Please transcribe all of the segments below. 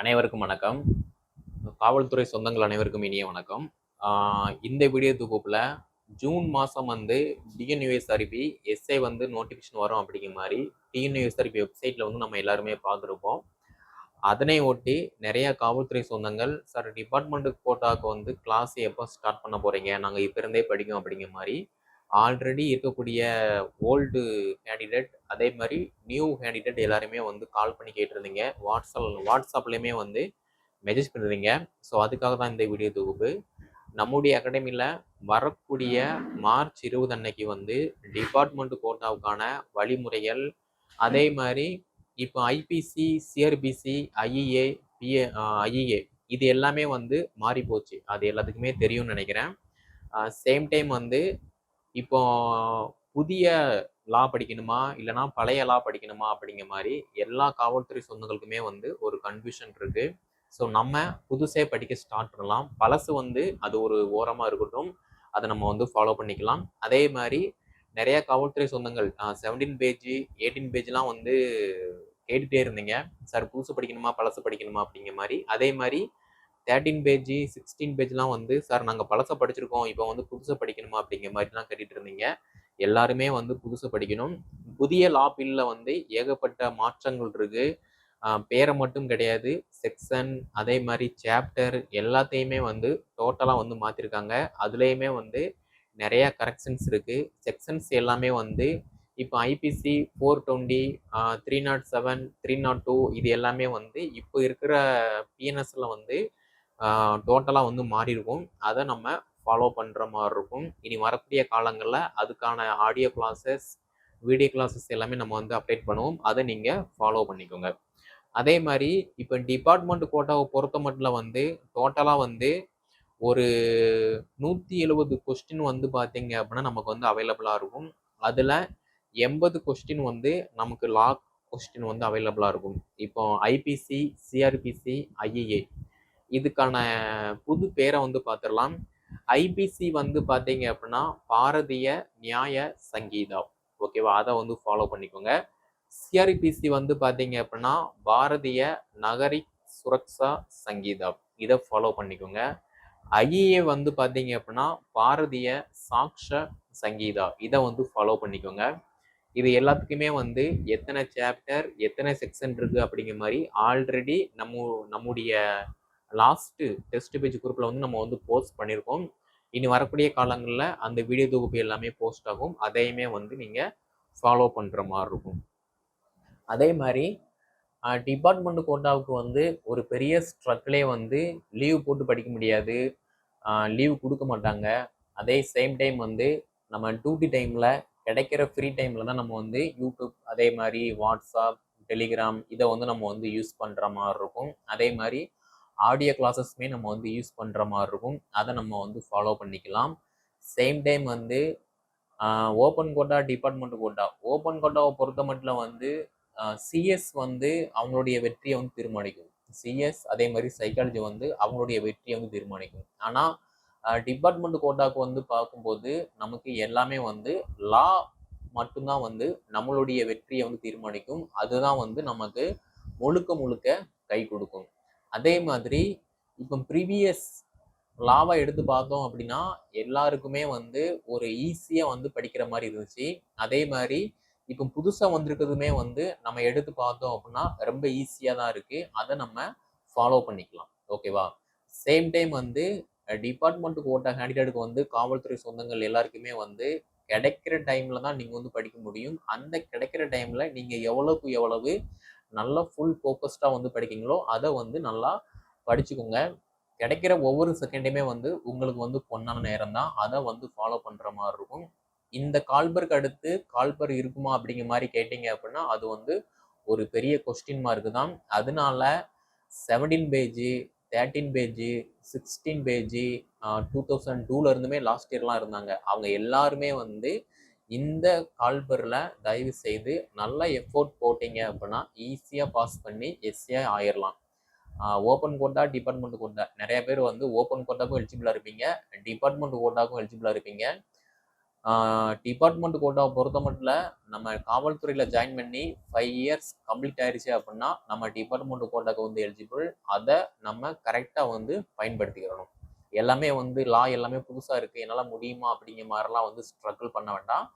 அனைவருக்கும் வணக்கம். காவல்துறை சொந்தங்கள் அனைவருக்கும் இனிய வணக்கம். இந்த வீடியோ தொகுப்பில் ஜூன் மாதம் வந்து டிஎன்யூஎஸ்ஆர்பி எஸ்ஐ வந்து நோட்டிஃபிகேஷன் வரும் அப்படிங்கிற மாதிரி டிஎன்யூஎஸ் அறிவி வெப்சைட்டில் வந்து நம்ம எல்லாருமே பார்த்துருப்போம். அதனை ஒட்டி நிறைய காவல்துறை சொந்தங்கள் சார் டிபார்ட்மெண்ட்டுக்கு போட்டாக்கு வந்து கிளாஸ் எப்போ ஸ்டார்ட் பண்ண போகிறீங்க நாங்கள் இப்போ இருந்தே படிக்கும் அப்படிங்கிற மாதிரி ஆல்ரெடி இருக்கக்கூடிய ஓல்டு கேண்டிடேட் அதே மாதிரி நியூ கேண்டிடேட் எல்லாருமே வந்து கால் பண்ணி கேட்டிருந்தீங்க. வாட்ஸ்அப் வாட்ஸ்அப்லேயுமே வந்து மெசேஜ் பண்ணிருந்தீங்க. ஸோ அதுக்காக தான் இந்த வீடியோ தொகுப்பு. நம்முடைய அகாடமியில் வரக்கூடிய மார்ச் இருபது அன்னைக்கு வந்து டிபார்ட்மெண்ட் கோட்டாவுக்கான வழிமுறைகள் அதே மாதிரி இப்போ IPC CrPC IEA PA IEA இது எல்லாமே வந்து மாறி போச்சு அது எல்லாத்துக்குமே தெரியும்னு நினைக்கிறேன். சேம் டைம் வந்து இப்போ புதிய லா படிக்கணுமா? இல்லைனா பழைய லா படிக்கணுமா? அப்படிங்கிற மாதிரி எல்லா காவல்துறை சொந்தங்களுக்குமே வந்து ஒரு கன்ஃபியூஷன் இருக்கு. ஸோ நம்ம புதுசே படிக்க ஸ்டார்ட் பண்ணலாம். பழசு வந்து அது ஒரு ஓரமாக இருக்கட்டும். அதை நம்ம வந்து ஃபாலோ பண்ணிக்கலாம். அதே மாதிரி நிறைய காவல்துறை சொந்தங்கள் செவன்டீன் பேஜ் எயிட்டீன் பேஜ்லாம் வந்து கேட்டுகிட்டே இருந்தீங்க. சார் புதுசு படிக்கணுமா? பழசு படிக்கணுமா? அப்படிங்கிற மாதிரி. அதே மாதிரி தேர்ட்டீன் பேஜ் சிக்ஸ்டீன் பேஜ்லாம் வந்து சார் நாங்கள் பழசை படிச்சிருக்கோம். இப்போ வந்து புதுசாக படிக்கணுமா? அப்படிங்கிற மாதிரிலாம் கேட்டுட்டு இருந்தீங்க. எல்லாருமே வந்து புதுசாக படிக்கணும். புதிய லா பில்ல வந்து ஏகப்பட்ட மாற்றங்கள் இருக்கு. பேரை மட்டும் கிடையாது செக்ஷன் அதே மாதிரி சாப்டர் எல்லாத்தையுமே வந்து டோட்டலாக வந்து மாற்றிருக்காங்க அதுலேயுமே வந்து நிறையா கரெக்ஷன்ஸ் இருக்குது செக்ஷன்ஸ் எல்லாமே வந்து இப்போ IPC four twenty three nought seven three nought two இது எல்லாமே வந்து இப்போ இருக்கிற பிஎன்எஸ்ல வந்து டோட்டலாக வந்து மாறி இருக்கும். அதை நம்ம ஃபாலோ பண்ணுற மாதிரி இருக்கும். இனி வரக்கூடிய காலங்களில் அதுக்கான ஆடியோ கிளாஸஸ் வீடியோ கிளாஸஸ் எல்லாமே நம்ம வந்து அப்டேட் பண்ணுவோம். அதை நீங்கள் ஃபாலோ பண்ணிக்கோங்க. அதே மாதிரி இப்போ டிபார்ட்மெண்ட் கோட்டாவை பொறுத்த மட்டும் வந்து டோட்டலாக வந்து ஒரு நூற்றி எழுபது கொஸ்டின் வந்து பார்த்தீங்க அப்படின்னா நமக்கு வந்து அவைலபிளாக இருக்கும். அதில் எண்பது கொஸ்டின் வந்து நமக்கு லாக் கொஸ்டின் வந்து அவைலபிளாக இருக்கும். இப்போ ஐபிசி சிஆர்பிசி ஐஏஏ இதுக்கான புது பேரை வந்து பார்த்துடலாம். ஐபிசி வந்து பார்த்தீங்க அப்படின்னா பாரதிய நியாய சங்கீதா. ஓகேவா? அதை வந்து ஃபாலோ பண்ணிக்கோங்க. சிஆர்பிசி வந்து பார்த்தீங்க அப்படின்னா பாரதிய நகரி சுரக்ஷா சங்கீதா. இதை ஃபாலோ பண்ணிக்கோங்க. ஐஏ வந்து பார்த்தீங்க அப்படின்னா பாரதிய சாக்ஷ சங்கீதா. இதை வந்து ஃபாலோ பண்ணிக்கோங்க. இது எல்லாத்துக்குமே வந்து எத்தனை சாப்டர் எத்தனை செக்ஷன் இருக்குது அப்படிங்கிற மாதிரி ஆல்ரெடி நம்ம நம்முடைய லாஸ்ட்டு டெஸ்ட் பேஜ் குரூப்பில் வந்து நம்ம வந்து போஸ்ட் பண்ணியிருக்கோம் இனி வரக்கூடிய காலங்களில் அந்த வீடியோ தொகுப்பு எல்லாமே போஸ்ட் ஆகும். அதையுமே வந்து நீங்கள் ஃபாலோ பண்ணுற மாதிரி இருக்கும். அதே மாதிரி டிபார்ட்மெண்ட் கோட்டாவுக்கு வந்து ஒரு பெரிய ஸ்ட்ரகிளே வந்து லீவ் போட்டு படிக்க முடியாது. லீவ் கொடுக்க மாட்டாங்க. அதே சேம் டைம் வந்து நம்ம டியூட்டி டைமில் கிடைக்கிற ஃப்ரீ டைமில் தான் நம்ம வந்து யூடியூப் அதே மாதிரி வாட்ஸ்அப் டெலிகிராம் இதை வந்து நம்ம வந்து யூஸ் பண்ணுற மாதிரி இருக்கும். அதே மாதிரி ஆடியோ கிளாஸஸ்மே நம்ம வந்து யூஸ் பண்ணுற மாதிரி இருக்கும் அதை நம்ம வந்து ஃபாலோ பண்ணிக்கலாம். சேம் டைம் வந்து open quota department quota. Open கோட்டாவை பொறுத்த மட்டும் வந்து சிஎஸ் வந்து அவங்களுடைய வெற்றியை வந்து தீர்மானிக்கும். சிஎஸ் அதே மாதிரி சைக்காலஜி வந்து அவங்களுடைய வெற்றியை வந்து தீர்மானிக்கும். ஆனால் டிபார்ட்மெண்ட் கோட்டாக்கு வந்து பார்க்கும்போது நமக்கு எல்லாமே வந்து லா மட்டும்தான் வந்து நம்மளுடைய வெற்றியை வந்து தீர்மானிக்கும். அதுதான் வந்து நமக்கு முழுக்க முழுக்க கை கொடுக்கும். அதே மாதிரி இப்போ ப்ரீவியஸ் லாவை எடுத்து பார்த்தோம் அப்படின்னா எல்லாருக்குமே வந்து ஒரு ஈஸியாக வந்து படிக்கிற மாதிரி இருந்துச்சு. அதே மாதிரி இப்போ புதுசாக வந்திருக்கிறதுமே வந்து நம்ம எடுத்து பார்த்தோம் அப்படின்னா ரொம்ப ஈஸியாக தான் இருக்குது அதை நம்ம ஃபாலோ பண்ணிக்கலாம். ஓகேவா? சேம் டைம் வந்து டிபார்ட்மெண்ட்டுக்கு ஓட்ட கேண்டிடேட்டுக்கு வந்து காவல்துறை சொந்தங்கள் எல்லாருக்குமே வந்து கிடைக்கிற டைமில் தான் நீங்கள் வந்து படிக்க முடியும். அந்த கிடைக்கிற டைமில் நீங்கள் எவ்வளோக்கு எவ்வளவு நல்லா ஃபுல் ஃபோக்கஸ்டாக வந்து படிக்கிங்களோ அதை வந்து நல்லா படிச்சுக்கோங்க. கிடைக்கிற ஒவ்வொரு செகண்டுமே வந்து உங்களுக்கு வந்து பொன்னான நேரம் தான். அதை வந்து ஃபாலோ பண்ணுற மாதிரி இருக்கும். இந்த கால்பருக்கு அடுத்து கால்பர் இருக்குமா அப்படிங்கிற மாதிரி கேட்டிங்க அப்படின்னா அது வந்து ஒரு பெரிய கொஸ்டின் மார்க்கு தான். அதனால seventeen page thirteen page sixteen page two thousand டூலருந்துமே last இயர்லாம் இருந்தாங்க. அவங்க எல்லாருமே வந்து இந்த கால்பரில் தயவு செய்து நல்ல எஃபோர்ட் போட்டிங்க அப்படின்னா ஈஸியாக பாஸ் பண்ணி எஸ்சியாக ஆயிடலாம் ஓப்பன் கோட்டா டிபார்ட்மெண்ட் கோட்டா நிறைய பேர் வந்து ஓப்பன் கோட்டாக்கும் எலிஜிபிளாக இருப்பீங்க. டிபார்ட்மெண்ட் கோட்டாக்கும் எலிஜிபிளாக இருப்பீங்க. டிபார்ட்மெண்ட் கோட்டாவை பொறுத்த மட்டும் நம்ம காவல்துறையில் ஜாயின் பண்ணி ஃபைவ் இயர்ஸ் கம்ப்ளீட் ஆயிடுச்சு அப்படின்னா நம்ம டிபார்ட்மெண்ட் கோட்டாக்கு வந்து எலிஜிபிள் அதை நம்ம கரெக்டாக வந்து பயன்படுத்திக்கிறணும். எல்லாமே வந்து லா எல்லாமே புதுசாக இருக்குது என்னால் முடியுமா அப்படிங்கிற மாதிரிலாம் வந்து ஸ்ட்ரகிள் பண்ண வேண்டாம்.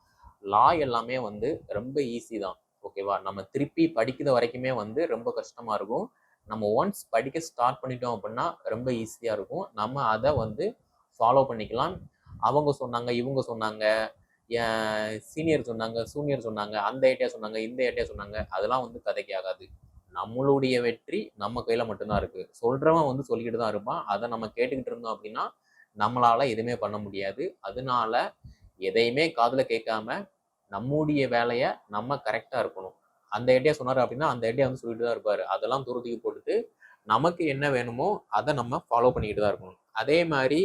லா எல்லாமே வந்து ரொம்ப ஈஸி தான். ஓகேவா நம்ம திருப்பி படிக்கிற வரைக்குமே வந்து ரொம்ப கஷ்டமாக இருக்கும். நம்ம ஒன்ஸ் படிக்க ஸ்டார்ட் பண்ணிட்டோம் அப்படின்னா ரொம்ப ஈஸியாக இருக்கும். நம்ம அதை வந்து ஃபாலோ பண்ணிக்கலாம். அவங்க சொன்னாங்க இவங்க சொன்னாங்க சீனியர் சொன்னாங்க சூனியர் சொன்னாங்க அந்த ஏட்டியா சொன்னாங்க இந்த ஏட்டியா சொன்னாங்க அதெல்லாம் வந்து கதைக்கு ஆகாது. நம்மளுடைய வெற்றி நம்ம கையில் மட்டும்தான் இருக்குது சொல்கிறவன் வந்து சொல்லிக்கிட்டு தான் இருப்பான். அதை நம்ம கேட்டுக்கிட்டு இருந்தோம் அப்படின்னா நம்மளால் எதுவுமே பண்ண முடியாது. அதனால எதையுமே காதில் கேட்காம நம்முடைய வேலையை நம்ம கரெக்டாக இருக்கணும். அந்த ஐடியா சொன்னார் அப்படின்னா அந்த ஐடியா வந்து சொல்லிட்டு தான் இருப்பார். அதெல்லாம் தூரத்துக்கு போட்டுட்டு நமக்கு என்ன வேணுமோ அதை நம்ம ஃபாலோ பண்ணிக்கிட்டு தான் இருக்கணும். அதே மாதிரி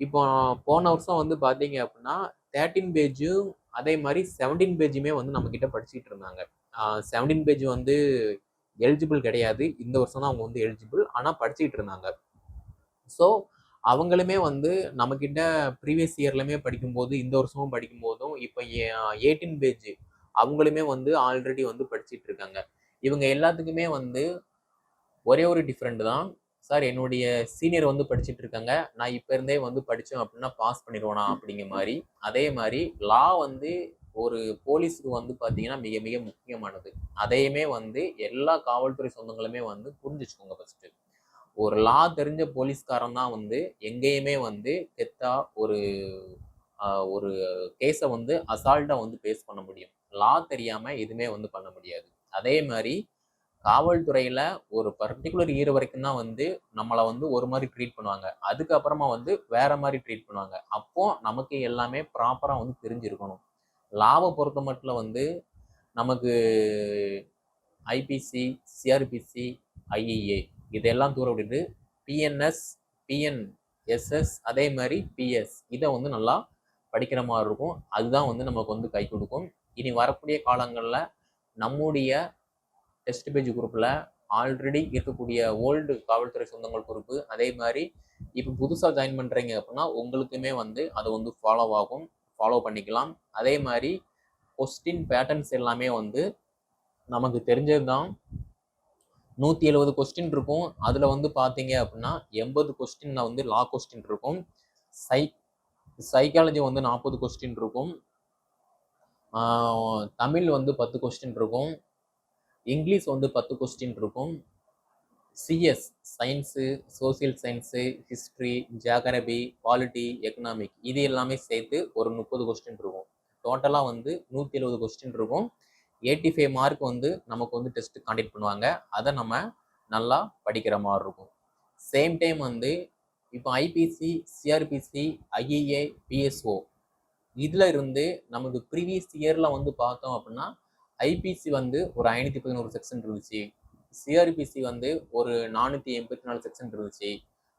இப்போ போன வருஷம் வந்து பார்த்தீங்க அப்படின்னா தேர்ட்டின் பேஜும் அதே மாதிரி செவன்டீன் பேஜுமே வந்து நம்மக்கிட்ட படிச்சுட்டு இருந்தாங்க. செவன்டீன் பேஜ் வந்து எலிஜிபிள் கிடையாது. இந்த வருஷம் தான் அவங்க வந்து எலிஜிபிள் ஆனால் படிச்சுக்கிட்டு இருந்தாங்க. ஸோ அவங்களுமே வந்து நம்மக்கிட்ட ப்ரீவியஸ் இயர்லையுமே படிக்கும்போது இந்த வருஷமும் படிக்கும்போதும் இப்போ எயிட்டீன் பேஜ் அவங்களுமே வந்து ஆல்ரெடி வந்து படிச்சுட்டு இருக்காங்க இவங்க எல்லாத்துக்குமே வந்து ஒரே ஒரு டிஃப்ரெண்ட் தான். சார் என்னுடைய சீனியர் வந்து படிச்சுட்டு இருக்காங்க நான் இப்போ இருந்தே வந்து படித்தோம் அப்படின்னா பாஸ் பண்ணிடுவோனா? அப்படிங்கிற மாதிரி. அதே மாதிரி லா வந்து ஒரு போலீஸுக்கு வந்து பார்த்தீங்கன்னா மிக மிக முக்கியமானது. அதையுமே வந்து எல்லா காவல்துறை சொந்தங்களுமே வந்து புரிஞ்சுச்சுக்கோங்க ஃபஸ்ட்டு ஒரு லா தெரிஞ்ச போலீஸ்காரன் தான் வந்து எங்கேயுமே வந்து கெத்தா ஒரு ஒரு கேஸை வந்து அசால்ட்டாக வந்து பேஸ் பண்ண முடியும். லா தெரியாமல் எதுவுமே வந்து பண்ண முடியாது. அதே மாதிரி காவல்துறையில் ஒரு பர்டிகுலர் இயர் வரைக்கும் தான் வந்து நம்மளை வந்து ஒரு மாதிரி ட்ரீட் பண்ணுவாங்க. அதுக்கப்புறமா வந்து வேற மாதிரி ட்ரீட் பண்ணுவாங்க. அப்போ நமக்கு எல்லாமே ப்ராப்பராக வந்து தெரிஞ்சிருக்கணும். லாவை பொறுத்த மட்டும் வந்து நமக்கு ஐபிசி சிஆர்பிசி ஐஇஏ இதெல்லாம் தூர விட்டுட்டு பிஎன்எஸ் பிஎன்எஸ்எஸ் அதே மாதிரி பிஎஸ் இதை வந்து நல்லா படிக்கிற மாதிரி இருக்கும். அதுதான் வந்து நமக்கு வந்து கை கொடுக்கும். இனி வரக்கூடிய காலங்களில் நம்முடைய டெஸ்ட் பேஜ் குரூப்பில் ஆல்ரெடி இருக்கக்கூடிய ஓல்டு காவல்துறை சொந்தங்கள் குரூப்பு அதே மாதிரி இப்போ புதுசாக ஜாயின் பண்ணுறீங்க அப்படின்னா உங்களுக்குமே வந்து அது வந்து ஃபாலோ ஆகும். ஃபாலோ பண்ணிக்கலாம். அதே மாதிரி கொஸ்டின் பேட்டர்ன்ஸ் எல்லாமே வந்து நமக்கு தெரிஞ்சது தான் நூற்றி எழுபது கொஸ்டின் இருக்கும். அதில் வந்து பார்த்தீங்க அப்படின்னா எண்பது கொஸ்டினில் வந்து லா கொஸ்டின் இருக்கும். சை சைக்காலஜி வந்து நாற்பது கொஸ்டின் இருக்கும். தமிழ் வந்து பத்து கொஸ்டின் இருக்கும். இங்கிலீஷ் வந்து பத்து கொஸ்டின் இருக்கும். CS science social science history geography polity economic இது எல்லாமே சேர்த்து ஒரு முப்பது கொஸ்டின் இருக்கும். டோட்டலாக வந்து நூற்றி எழுபது கொஸ்டின் இருக்கும். எயிட்டி ஃபைவ் மார்க் வந்து நமக்கு வந்து டெஸ்ட்டு காண்டக்ட் பண்ணுவாங்க. அதை நம்ம நல்லா படிக்கிற மாதிரி இருக்கும். சேம் டைம் வந்து இப்போ ஐபிசி சிஆர்பிசி ஐஏஏ பிஎஸ்ஓ இதில் இருந்து நமக்கு ப்ரீவியஸ் இயரில் வந்து பார்த்தோம் அப்படின்னா ஐபிசி வந்து ஒரு ஐநூற்றி பதினோரு செக்ஷன் இருந்துச்சு. சிஆர்பிசி வந்து ஒரு நானூற்றி எண்பத்தி நாலு செக்ஷன் இருந்துச்சு.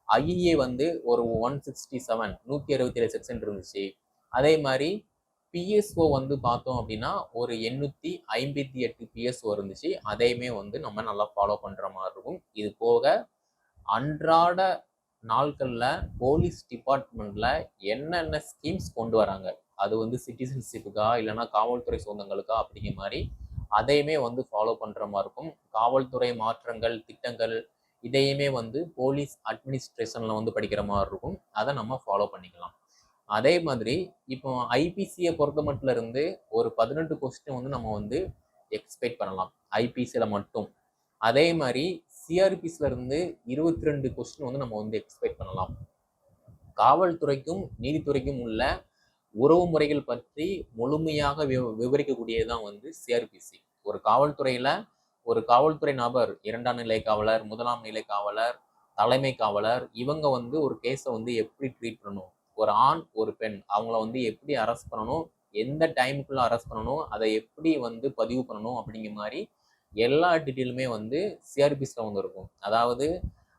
ஐஇஏ வந்து ஒரு ஒன் சிக்ஸ்டி செவன் நூற்றி அறுபத்தி ஏழு செக்ஷன் இருந்துச்சு. அதே மாதிரி பிஎஸ்ஓ வந்து பார்த்தோம் அப்படின்னா ஒரு எண்ணூற்றி ஐம்பத்தி எட்டு பிஎஸ்ஓ இருந்துச்சு. அதையுமே வந்து நம்ம நல்லா ஃபாலோ பண்ணுற மாதிரி இருக்கும். இது போக அன்றாட நாட்களில் போலீஸ் டிபார்ட்மெண்ட்டில் என்னென்ன ஸ்கீம்ஸ் கொண்டு வராங்க? அது வந்து சிட்டிசன்ஷிப்புக்கா இல்லைன்னா காவல்துறை சொந்தங்களுக்கா அப்படிங்கிற மாதிரி அதையுமே வந்து ஃபாலோ பண்ணுற மாதிரி இருக்கும். காவல்துறை மாற்றங்கள் திட்டங்கள் இதையுமே வந்து போலீஸ் அட்மினிஸ்ட்ரேஷனில் வந்து படிக்கிற மாதிரி இருக்கும். அதை நம்ம ஃபாலோ பண்ணிக்கலாம். அதே மாதிரி இப்போ ஐபிசியை பொறுத்த மட்டும் இருந்து ஒரு பதினெட்டு கொஸ்டின் வந்து நம்ம வந்து எக்ஸ்பெக்ட் பண்ணலாம். ஐபிசியில் மட்டும். அதே மாதிரி சிஆர்பிஸில் இருந்து இருபத்தி ரெண்டு கொஸ்டின் வந்து நம்ம வந்து எக்ஸ்பெக்ட் பண்ணலாம். காவல்துறைக்கும் நீதித்துறைக்கும் உள்ள உறவு முறைகள் பற்றி முழுமையாக விவரிக்கக்கூடியதுதான் வந்து சிஆர்பிசி ஒரு காவல்துறையில் ஒரு காவல்துறை நபர் இரண்டாம் நிலை காவலர் முதலாம் நிலை காவலர் தலைமை காவலர் இவங்க வந்து ஒரு கேஸை வந்து எப்படி ட்ரீட் பண்ணணும்? ஒரு ஆண் ஒரு பெண். அவங்கள வந்து எப்படி அரெஸ்ட் பண்ணணும் எந்த டைமுக்குள்ள அரெஸ்ட் பண்ணணும் அதை எப்படி வந்து பதிவு பண்ணணும் அப்படிங்கிற மாதிரி எல்லா டீட்டெயிலுமே வந்து சிஆர்பிஸில் வந்து இருக்கும் அதாவது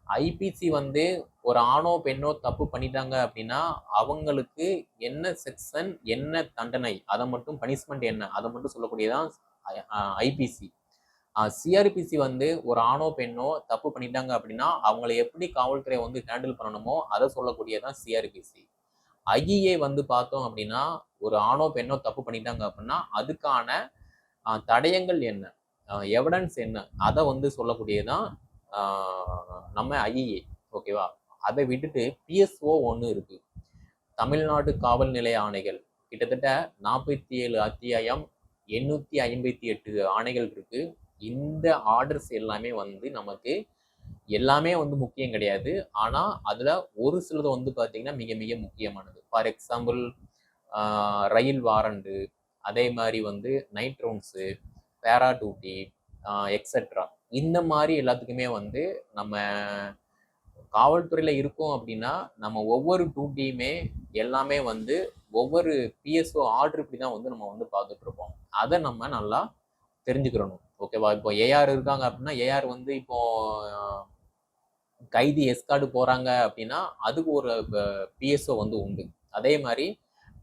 ஐபிசி வந்து ஒரு ஆணோ பெண்ணோ தப்பு பண்ணிட்டாங்க அப்படின்னா அவங்களுக்கு என்ன செக்ஷன் என்ன தண்டனை அதை மட்டும் பனிஷ்மெண்ட் என்ன அதை மட்டும் சொல்லக்கூடியதான் ஐபிசி சிஆர்பிசி வந்து ஒரு ஆணோ பெண்ணோ தப்பு பண்ணிட்டாங்க அப்படின்னா அவங்கள எப்படி காவல்துறை வந்து ஹேண்டில் பண்ணணுமோ அதை சொல்லக்கூடியதான் சிஆர்பிசி ஐஏ வந்து பார்த்தோம் அப்படின்னா ஒரு ஆணோ பெண்ணோ தப்பு பண்ணிட்டாங்க அப்படின்னா அதுக்கான தடயங்கள் என்ன? எவிடன்ஸ் என்ன? அதை வந்து சொல்லக்கூடியதான் நம்ம ஐஇஏ ஓகேவா? அதை விட்டுட்டு பிஎஸ்ஓ ஒன்று இருக்கு. தமிழ்நாடு காவல் நிலைய ஆணைகள். கிட்டத்தட்ட நாற்பத்தி ஏழு அத்தியாயம் எண்ணூற்றி ஐம்பத்தி எட்டு ஆணைகள் இருக்கு. இந்த ஆர்டர்ஸ் எல்லாமே வந்து நமக்கு எல்லாமே வந்து முக்கியம் கிடையாது. ஆனால் அதில் ஒரு சிலது வந்து பார்த்திங்கன்னா மிக மிக முக்கியமானது. ஃபார் எக்ஸாம்பிள் ரயில் வாரண்டு அதே மாதிரி வந்து நைட் ரவுண்ட்ஸு பேரா டூட்டி எக்ஸெட்ரா இந்த மாதிரி எல்லாத்துக்குமே வந்து நம்ம காவல்துறையில் இருக்கோம் அப்படின்னா நம்ம ஒவ்வொரு டூட்டியுமே எல்லாமே வந்து ஒவ்வொரு பிஎஸ்ஓ ஆர்டர் இப்படி தான் வந்து நம்ம வந்து பார்த்துட்ருப்போம் அதை நம்ம நல்லா தெரிஞ்சுக்கிறணும். ஓகேவா? இப்போ ஏஆர் இருக்காங்க அப்படின்னா ஏஆர் வந்து இப்போ கைதி எஸ்கார்டு போகிறாங்க அப்படின்னா அதுக்கு ஒரு பிஎஸ்ஓ வந்து உண்டு. அதே மாதிரி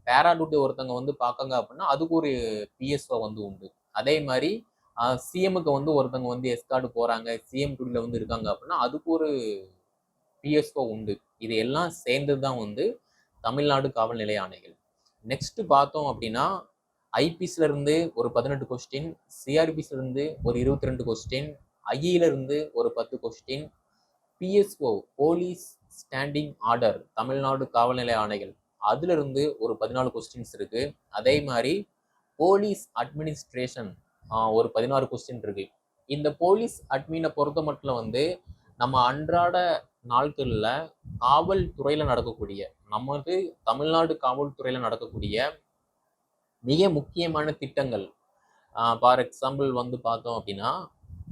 பேரா டியூட்டி ஒருத்தவங்க வந்து பார்க்காங்க அப்படின்னா அதுக்கு ஒரு பிஎஸ்ஓ வந்து உண்டு. அதே மாதிரி சிஎம்முக்கு வந்து ஒருத்தவங்க வந்து எஸ்கார்டு போகிறாங்க சிஎம் டியூட்டில வந்து இருக்காங்க அப்படின்னா அதுக்கு ஒரு பிஎஸ்ஓ உண்டு. இது எல்லாம் சேர்ந்தது தான் வந்து தமிழ்நாடு காவல்நிலைய ஆணைகள். நெக்ஸ்ட் பார்த்தோம் அப்படின்னா ஐபிஎஸ்ல இருந்து ஒரு பதினெட்டு கொஸ்டின் சிஆர்பிஸ்ல இருந்து ஒரு இருபத்தி ரெண்டு கொஸ்டின் ஐஇல இருந்து ஒரு பத்து question PSO police standing order Tamil Nadu காவல்நிலை ஆணைகள். அதுல இருந்து ஒரு பதினாலு கொஸ்டின்ஸ் இருக்கு. அதே மாதிரி போலீஸ் அட்மினிஸ்ட்ரேஷன் ஒரு பதினாறு கொஸ்டின் இருக்கு. இந்த போலீஸ் அட்மினை பொறுத்த மட்டும் வந்து நம்ம அன்றாட நாட்களில் காவல்துறையில் நடக்கக்கூடிய நமது தமிழ்நாடு காவல்துறையில் நடக்கக்கூடிய மிக முக்கியமான திட்டங்கள். ஃபார் எக்ஸாம்பிள் வந்து பார்த்தோம் அப்படின்னா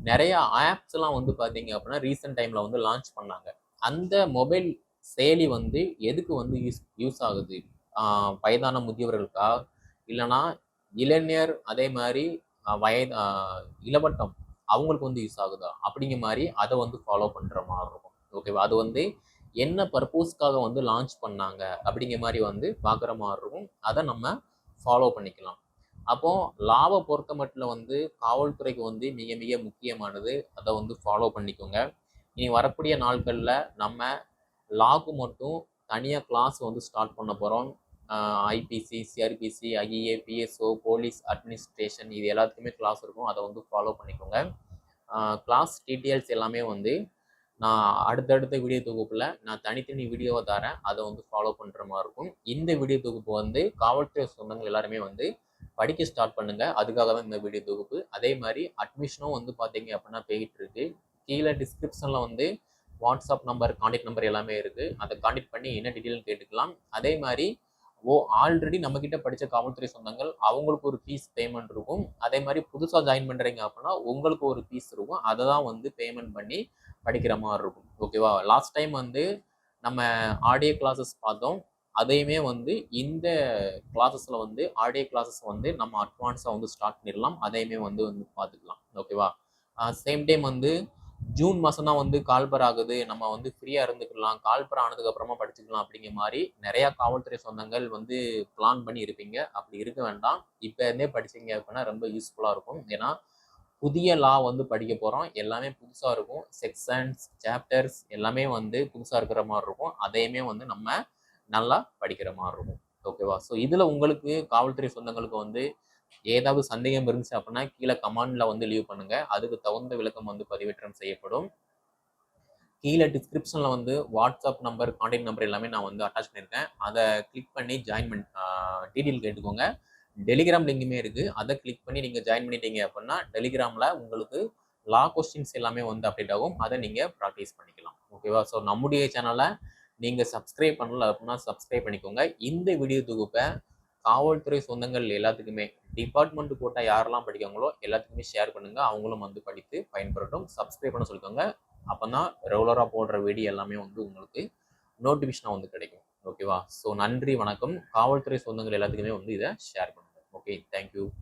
நிறைய ஆப்ஸ்லாம் வந்து பார்த்தீங்க அப்படின்னா ரீசெண்ட் டைமில் வந்து லான்ச் பண்ணாங்க. அந்த மொபைல் செயலி வந்து எதுக்கு வந்து யூஸ் யூஸ் ஆகுது? வயதான முதியவர்களுக்கா? இல்லைன்னா இளைஞர் அதே மாதிரி வயது இளவட்டம் அவங்களுக்கு வந்து யூஸ் ஆகுதா? அப்படிங்கிற மாதிரி அதை வந்து ஃபாலோ பண்ணுற மாதிரி இருக்கும். ஓகேவா அது வந்து என்ன பர்பஸ்க்காக வந்து லான்ச் பண்ணாங்க அப்படிங்கிற மாதிரி வந்து பார்க்குற மாதிரி இருக்கும். அதை நம்ம ஃபாலோ பண்ணிக்கலாம். அப்போது லாப பொறுத்த மட்டும் வந்து காவல்துறைக்கு வந்து மிக மிக முக்கியமானது. அதை வந்து ஃபாலோ பண்ணிக்கோங்க. இனி வரக்கூடிய நாட்களில் நம்ம லாக்கு மட்டும் தனியாக கிளாஸ் வந்து ஸ்டார்ட் பண்ண போகிறோம் IPC CrPC IA PSO police administration இது எல்லாத்துக்குமே கிளாஸ் இருக்கும். அதை வந்து ஃபாலோ பண்ணிக்கோங்க. கிளாஸ் டீட்டெயில்ஸ் எல்லாமே வந்து நான் அடுத்தடுத்த வீடியோ தொகுப்பில் நான் தனித்தனி வீடியோவை தரேன். அதை வந்து ஃபாலோ பண்ணுற மாதிரி இருக்கும். இந்த வீடியோ தொகுப்பு வந்து காவல்துறை சொந்தங்கள் எல்லாருமே வந்து படிக்க ஸ்டார்ட் பண்ணுங்க. அதுக்காக தான் இந்த வீடியோ தொகுப்பு. அதே மாதிரி அட்மிஷனும் வந்து பார்த்தீங்க அப்படின்னா போயிட்டு இருக்கு. கீழே டிஸ்கிரிப்ஷனில் வந்து வாட்ஸ்அப் நம்பர் கான்டாக்ட் நம்பர் எல்லாமே இருக்குது அதை கான்டாக்ட் பண்ணி என்ன டீட்டெயில் கேட்டுக்கலாம். அதே மாதிரி ஓ ஆல்ரெடி நம்மக்கிட்ட படித்த காவல்துறை சொந்தங்கள் அவங்களுக்கு ஒரு ஃபீஸ் பேமெண்ட் இருக்கும். அதே மாதிரி புதுசாக ஜாயின் பண்ணுறீங்க அப்படின்னா உங்களுக்கு ஒரு ஃபீஸ் இருக்கும். அதை தான் வந்து பேமெண்ட் பண்ணி படிக்கிற மாதிரி இருக்கும். ஓகேவா லாஸ்ட் டைம் வந்து நம்ம ஆடியோ கிளாஸஸ் பார்த்தோம். அதையுமே வந்து இந்த கிளாஸஸில் வந்து ஆடியோ கிளாஸஸ் வந்து நம்ம அட்வான்ஸாக வந்து ஸ்டார்ட் பண்ணிடலாம். அதையுமே வந்து வந்து பார்த்துக்கலாம். ஓகேவா சேம் டைம் வந்து ஜூன் மாதம் தான் வந்து கால்பர் ஆகுது. நம்ம வந்து ஃப்ரீயாக இருந்துக்கலாம். கால்பர் ஆனதுக்கப்புறமா படிச்சுக்கலாம் அப்படிங்கிற மாதிரி நிறையா காவல்துறை சொந்தங்கள் வந்து பிளான் பண்ணி இருப்பீங்க அப்படி இருக்க வேண்டாம். இப்போ இருந்தே படிச்சீங்க அப்படின்னா ரொம்ப யூஸ்ஃபுல்லாக இருக்கும். ஏன்னா புதிய லா வந்து படிக்க போகிறோம் எல்லாமே புதுசாக இருக்கும். செக்ஷன்ஸ் சாப்டர்ஸ் எல்லாமே வந்து புதுசாக இருக்கிற மாதிரி இருக்கும். அதையுமே வந்து நம்ம நல்லா படிக்கிற மாதிரி இருக்கும். ஓகேவா ஸோ இதில் உங்களுக்கு காவல்துறை சொந்தங்களுக்கு வந்து ஏதாவது சந்தேகம் இருந்துச்சு அப்படின்னா கீழே கமாண்டில் வந்து லீவ் பண்ணுங்கள் அதுக்கு தகுந்த விளக்கம் வந்து பதிவேற்றம் செய்யப்படும். கீழே டிஸ்கிரிப்ஷனில் வந்து வாட்ஸ்அப் நம்பர் கான்டாக்ட் நம்பர் எல்லாமே நான் வந்து அட்டாச் பண்ணியிருக்கேன். அதை கிளிக் பண்ணி ஜாயின் பண்ணி டீட்டெயில் கேட்டுக்கோங்க. டெலிகிராம் லிங்குமே இருக்குது அதை கிளிக் பண்ணி நீங்கள் ஜாயின் பண்ணிட்டீங்க அப்படின்னா டெலிகிராமில் உங்களுக்கு லா கொஸ்டின்ஸ் எல்லாமே வந்து அப்டேட் ஆகும். அதை நீங்கள் ப்ராக்டிஸ் பண்ணிக்கலாம். ஓகேவா ஸோ நம்முடைய சேனலை நீங்கள் சப்ஸ்கிரைப் பண்ணல அப்படின்னா சப்ஸ்கிரைப் பண்ணிக்கோங்க. இந்த வீடியோ தொகுப்பை காவல்துறை சொந்தங்கள் எல்லாத்துக்குமே டிபார்ட்மெண்ட் போட்டால் யாரெல்லாம் படிக்காங்களோ எல்லாத்துக்குமே ஷேர் பண்ணுங்கள் அவங்களும் வந்து படித்து பயன்பெறட்டும். சப்ஸ்கிரைப் பண்ண சொல்லிக்கோங்க. அப்போ தான் ரெகுலராக போடுற வீடியோ எல்லாமே வந்து உங்களுக்கு நோட்டிஃபிகேஷனாக வந்து கிடைக்கும். ஓகேவா ஸோ நன்றி வணக்கம். காவல்துறை சொந்தங்கள் எல்லாத்துக்குமே வந்து இதை ஷேர் okay thank you.